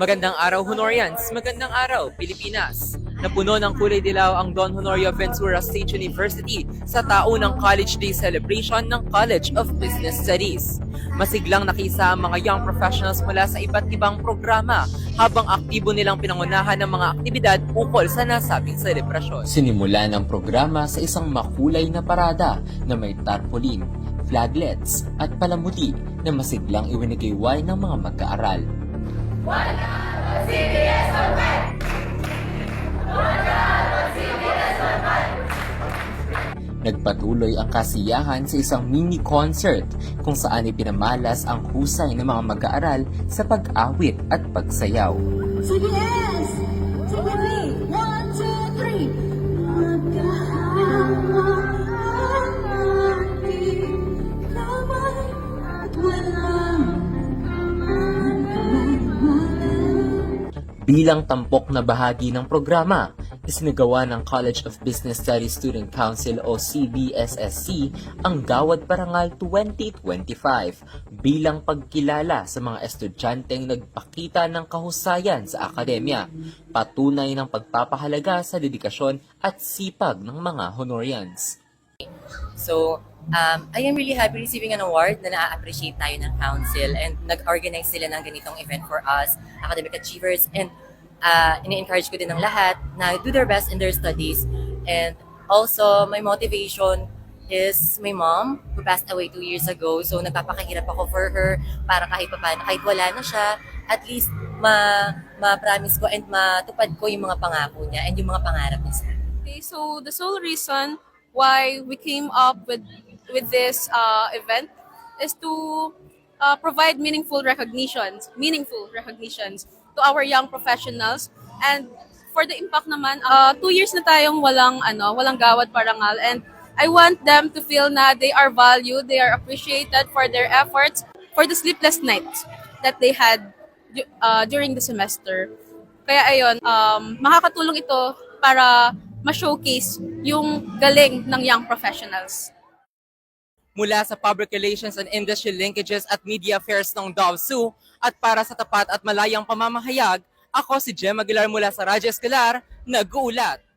Magandang araw, Honorians! Magandang araw, Pilipinas! Napuno ng kulay dilaw ang Don Honorio Ventura State University sa taunang College Day celebration ng College of Business Studies. Masiglang nakisa ang mga young professionals mula sa iba't ibang programa habang aktibo nilang pinangunahan ng mga aktibidad ukol sa nasabing selebrasyon. Sinimulan ang programa sa isang makulay na parada na may tarpaulin, flaglets at palamuti na masiglang iwinigayway ng mga mag-aaral. Nagpatuloy ang kasiyahan sa isang mini concert kung saan ipinamalas ang husay ng mga mag-aaral sa pag-awit at pagsayaw. Sige, yes! Sige! Bilang tampok na bahagi ng programa, isinagawa ng College of Business Studies Student Council o CBSSC ang Gawad Parangal 2025 bilang pagkilala sa mga estudyanteng nagpakita ng kahusayan sa akademya, patunay ng pagpapahalaga sa dedikasyon at sipag ng mga honorians. So, um, I am really happy receiving an award na na-appreciate tayo ng council and nag-organize sila ng ganitong event for us, academic achievers, and uh, ini-encourage ko din ng lahat na do their best in their studies. And also, my motivation is my mom who passed away two years ago. So, nagpapakahirap ako for her para kahit pa paano, kahit wala na siya, at least ma ma-promise ko and matupad ko yung mga pangako niya and yung mga pangarap niya sa. Okay, so the sole reason why we came up with with this uh, event is to uh, provide meaningful recognitions, meaningful recognitions to our young professionals and for the impact naman, uh, two years na tayong walang ano, walang gawad parangal and I want them to feel na they are valued, they are appreciated for their efforts, for the sleepless nights that they had uh, during the semester. Kaya ayun, um, makakatulong ito para ma-showcase yung galing ng young professionals. Mula sa Public Relations and Industry Linkages at Media Affairs ng DOVSU at para sa tapat at malayang pamamahayag, ako si Jem Aguilar mula sa Radyo Escolar, nag-uulat.